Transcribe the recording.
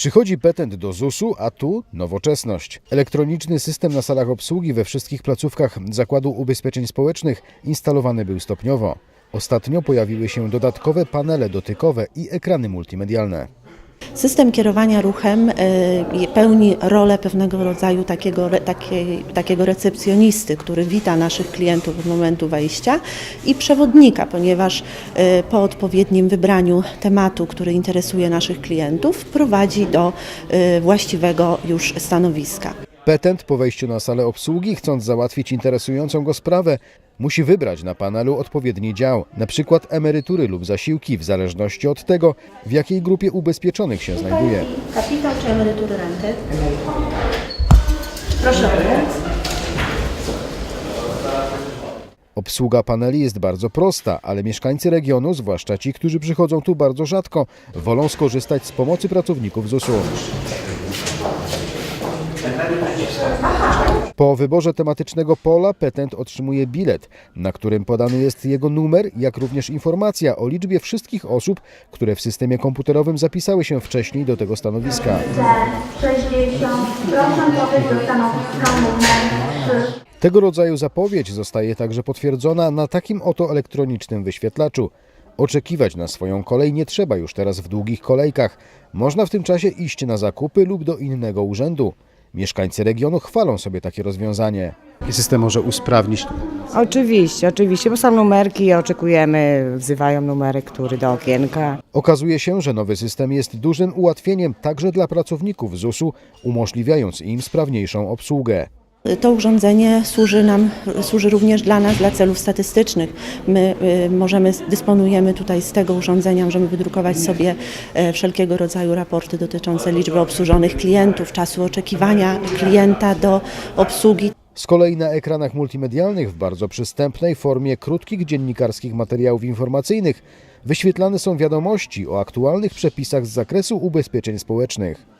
Przychodzi petent do ZUS-u, a tu nowoczesność. Elektroniczny system na salach obsługi we wszystkich placówkach Zakładu Ubezpieczeń Społecznych instalowany był stopniowo. Ostatnio pojawiły się dodatkowe panele dotykowe i ekrany multimedialne. System kierowania ruchem e, pełni rolę pewnego rodzaju takiego, takiej, takiego recepcjonisty, który wita naszych klientów od momentu wejścia i przewodnika, ponieważ e, po odpowiednim wybraniu tematu, który interesuje naszych klientów, prowadzi do e, właściwego już stanowiska. Petent po wejściu na salę obsługi, chcąc załatwić interesującą go sprawę, musi wybrać na panelu odpowiedni dział, np. emerytury lub zasiłki, w zależności od tego, w jakiej grupie ubezpieczonych się znajduje. Kapitał czy emerytury renty? Proszę bardzo. Obsługa paneli jest bardzo prosta, ale mieszkańcy regionu, zwłaszcza ci, którzy przychodzą tu bardzo rzadko, wolą skorzystać z pomocy pracowników ZUS-u. Po wyborze tematycznego pola petent otrzymuje bilet, na którym podany jest jego numer, jak również informacja o liczbie wszystkich osób, które w systemie komputerowym zapisały się wcześniej do tego stanowiska. 60. Proszę podejść do stanowiska numer 3. Tego rodzaju zapowiedź zostaje także potwierdzona na takim oto elektronicznym wyświetlaczu. Oczekiwać na swoją kolej nie trzeba już teraz w długich kolejkach. Można w tym czasie iść na zakupy lub do innego urzędu. Mieszkańcy regionu chwalą sobie takie rozwiązanie. I system może usprawnić Oczywiście, oczywiście, bo są numerki, oczekujemy, wzywają numery, który do okienka. Okazuje się, że nowy system jest dużym ułatwieniem także dla pracowników ZUS-u, umożliwiając im sprawniejszą obsługę. To urządzenie służy nam, służy również dla nas, dla celów statystycznych. My y, możemy, dysponujemy tutaj z tego urządzenia, możemy wydrukować sobie e, wszelkiego rodzaju raporty dotyczące liczby obsłużonych klientów, czasu oczekiwania klienta do obsługi. Z kolei na ekranach multimedialnych w bardzo przystępnej formie krótkich dziennikarskich materiałów informacyjnych wyświetlane są wiadomości o aktualnych przepisach z zakresu ubezpieczeń społecznych.